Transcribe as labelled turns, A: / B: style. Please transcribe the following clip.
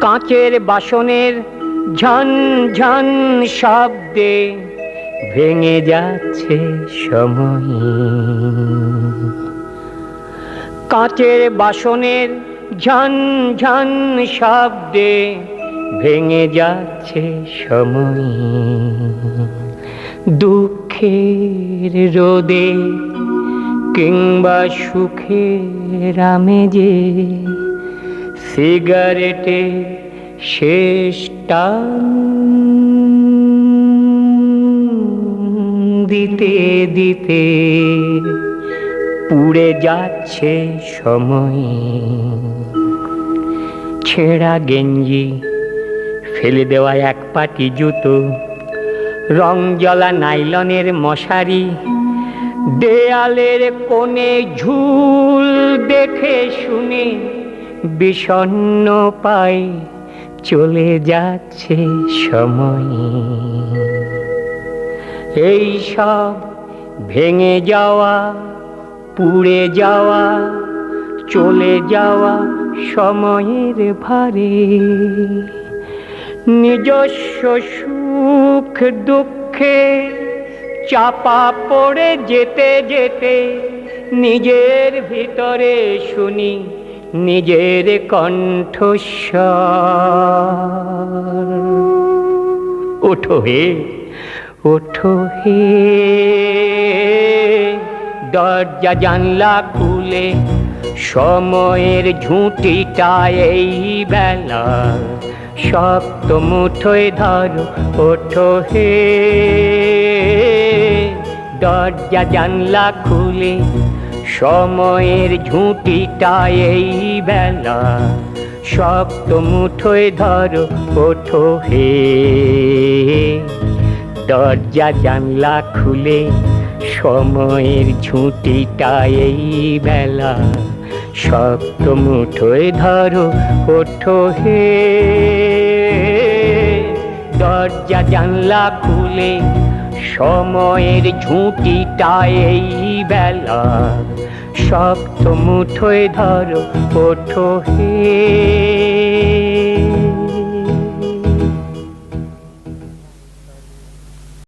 A: কাঁচের বাসনের ঝন ঝন শব্দে ভেঙে যাচ্ছে সময়। কাঁচের বাসনের ঝন ঝন শব্দে ভেঙে যাচ্ছে সময়। দুঃখের রোদে কিংবা সুখের আমেজে সিগারেটে শেষ দিতে দিতে পুড়ে যাচ্ছে সময়। ছেঁড়া গেঞ্জি, ফেলে দেওয়া এক পাটি জুতো, রং জলা নাইলনের মশারি, দেয়ালের কোণে ঝুল দেখে শুনে বিষণ্ণ পাই চলে যাচ্ছে সময়। এই সব ভেঙে যাওয়া, পুড়ে যাওয়া, চলে যাওয়া সময়ের ভারে। নিজস্ব সুখ দুঃখে চাপা পড়ে যেতে যেতে নিজের ভিতরে শুনি নিজের কণ্ঠস্বর। ওঠো হে ওঠো হে। দরজা জানলা খুলে সময়ের ঝুঁটিটা এই বেলা। শক্ত মুঠোয় ধরো, ওঠো হে। দরজা জানলা খুলে সময়ের ঝুঁটিটা এই বেলা। শক্ত মুঠোয় ধরো, ওঠো হে। দরজা জানলা খুলে, সময়ের ঝুঁটিটা এই বেলা। শক্ত মুঠোয় ধরো, ওঠো হে। দরজা জানলা খুলে, সময়ের ঝুঁটিটা এই বেলা। শক্ত মুঠোয় ধরো ওঠো হে।